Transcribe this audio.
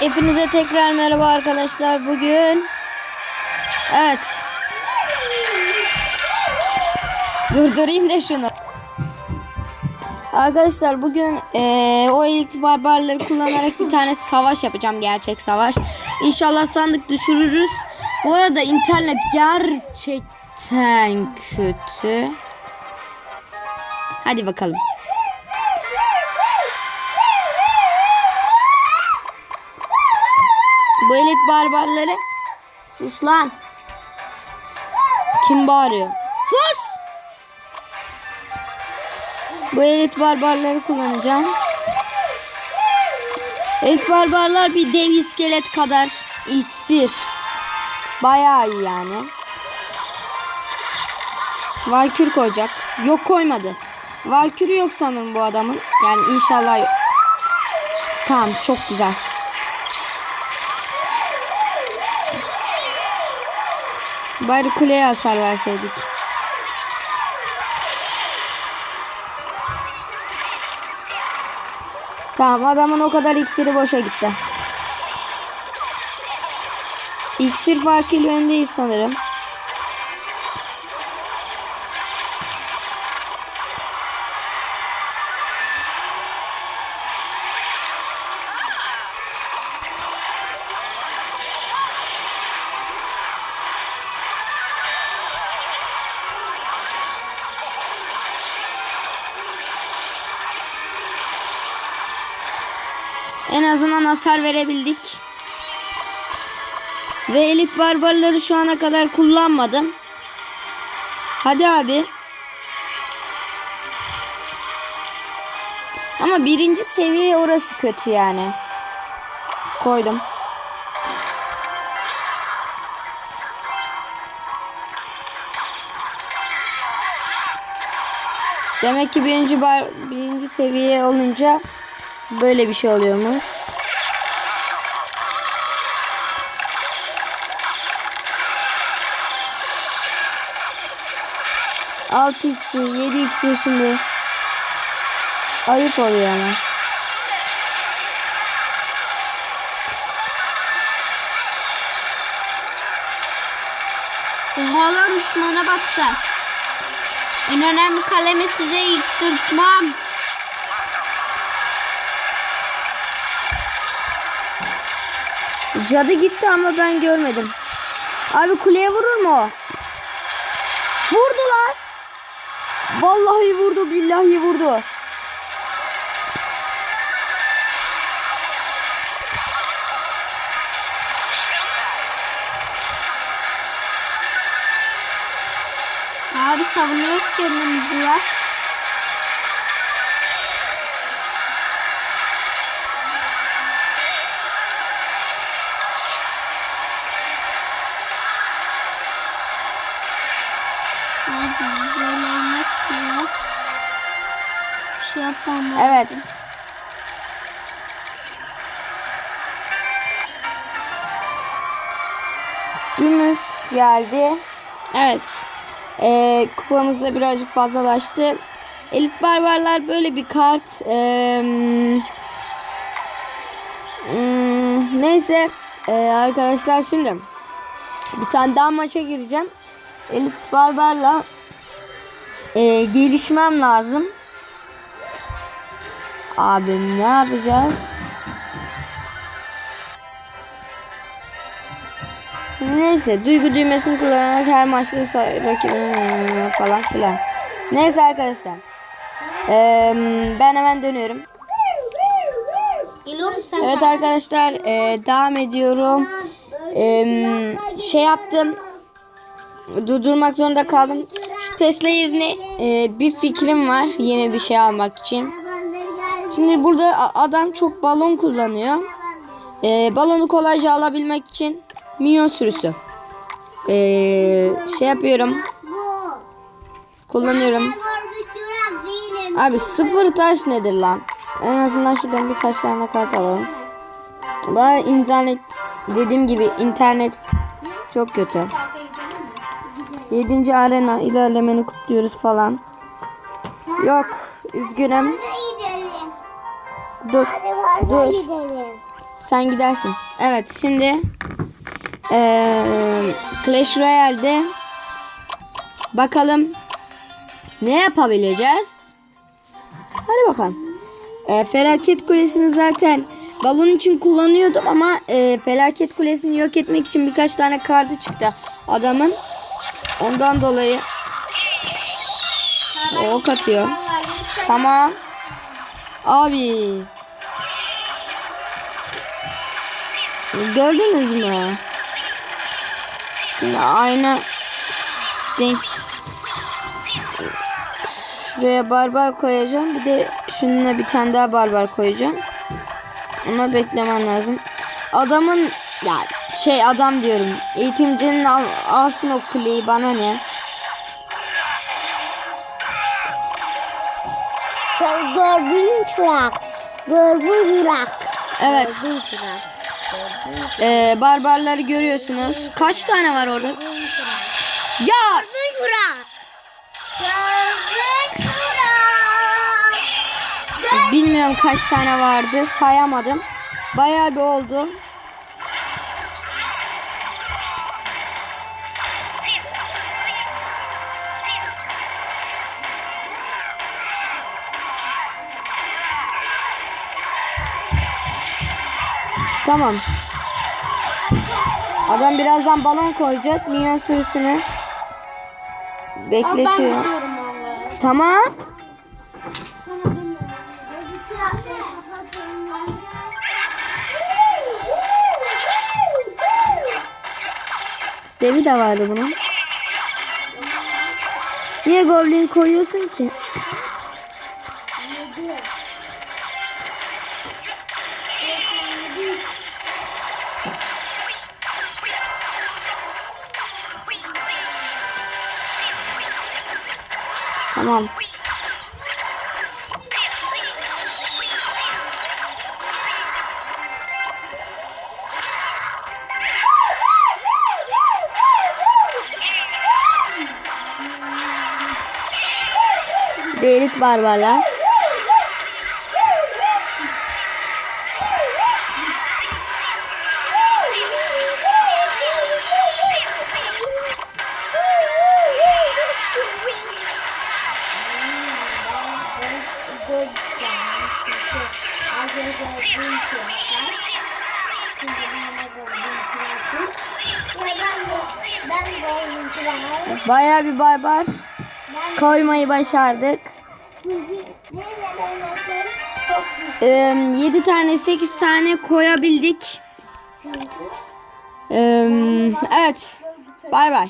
Hepinize tekrar merhaba arkadaşlar. Bugün Evet. Durdurayım da şunu. Arkadaşlar bugün eee, o elit barbarları kullanarak bir tane savaş yapacağım. Gerçek savaş. İnşallah sandık düşürürüz. Bu arada internet gerçekten kötü. Hadi bakalım. Bu elit barbarları Sus lan. Kim bağırıyor? Sus! Bu elit barbarları kullanacağım. Elit barbarlar bir dev iskelet kadar iksir. Bayağı iyi yani. Valkür koyacak. Yok koymadı. Valkürü yok sanırım bu adamın. Yani inşallah yok. Tamam çok güzel. Bari kuleye hasar verseydik. Tamam adamın o kadar iksiri boşa gitti. İksir farkıyla öndeyiz sanırım. En azından hasar verebildik. Ve elit barbarları şu ana kadar kullanmadım. Hadi abi. Ama birinci seviye orası kötü yani. Koydum. Demek ki birinci bar, birinci seviye olunca böyle bir şey oluyormuş. Altı iksir, yedi iksir şimdi. Ayıp oluyor ama. Oha düşmana bak sen. En önemli kalemi size yıktırtmam. Cadı gitti ama ben görmedim. Abi kuleye vurur mu o? Vurdu lan. Vallahi vurdu billahi vurdu. Abi savunuyoruz kendimizi ya. Böyle olmaz ki ya. Bir şey yapmam lazım. Evet. Gümüş geldi. Evet. Ee, kupamız da birazcık fazlalaştı. Elit barbarlar böyle bir kart. Ee, hmm, neyse. Ee, arkadaşlar şimdi bir tane daha maça gireceğim. Elit barbarla ee, gelişmem lazım. Abi ne yapacağız? Neyse duygu düğmesini kullanarak her maçta sa- rakibine falan filan. Neyse arkadaşlar. Ee, ben hemen dönüyorum. Evet arkadaşlar ee, devam ediyorum. Ee, şey yaptım. Durdurmak zorunda kaldım. Tesla yerine ee, bir fikrim var. Yeni bir şey almak için. Şimdi burada adam çok balon kullanıyor. Ee, balonu kolayca alabilmek için minyon sürüsü. Ee, şey yapıyorum. Kullanıyorum. Abi sıfır taş nedir lan? En azından şuradan bir taş tane kart alalım. Bana internet dediğim gibi internet çok kötü. 7. arena ilerlemeni kutluyoruz falan. Yok üzgünüm. Dur. Dur. Sen gidersin. Evet şimdi eee Clash Royale'de bakalım ne yapabileceğiz? Hadi bakalım. Eee, felaket kulesini zaten balon için kullanıyordum ama eee, felaket kulesini yok etmek için birkaç tane kartı çıktı adamın. Ondan dolayı ok atıyor. Tamam. Abi. Gördünüz mü? Şimdi aynı denk şuraya barbar koyacağım. Bir de şununla bir tane daha barbar koyacağım. Ama beklemen lazım. Adamın ya şey adam diyorum. Eğitimcinin al, alsın o kuleyi bana ne? Gördüğün çırak. Gördüğün çırak. Evet. Gördüğün çırak. Ee, barbarları görüyorsunuz. Kaç tane var orada? Ya bilmiyorum kaç tane vardı. Sayamadım. Bayağı bir oldu. Tamam. Adam birazdan balon koyacak. Minyon sürüsünü Ben bekletiyor. gidiyorum vallahi. Tamam. Devi de vardı bunun. Niye goblin koyuyorsun ki? Tamam. Delik barbarlar. Bayağı bir barbar koymayı başardık. Ee, 7 tane 8 tane koyabildik. Ee, evet. Bay bay.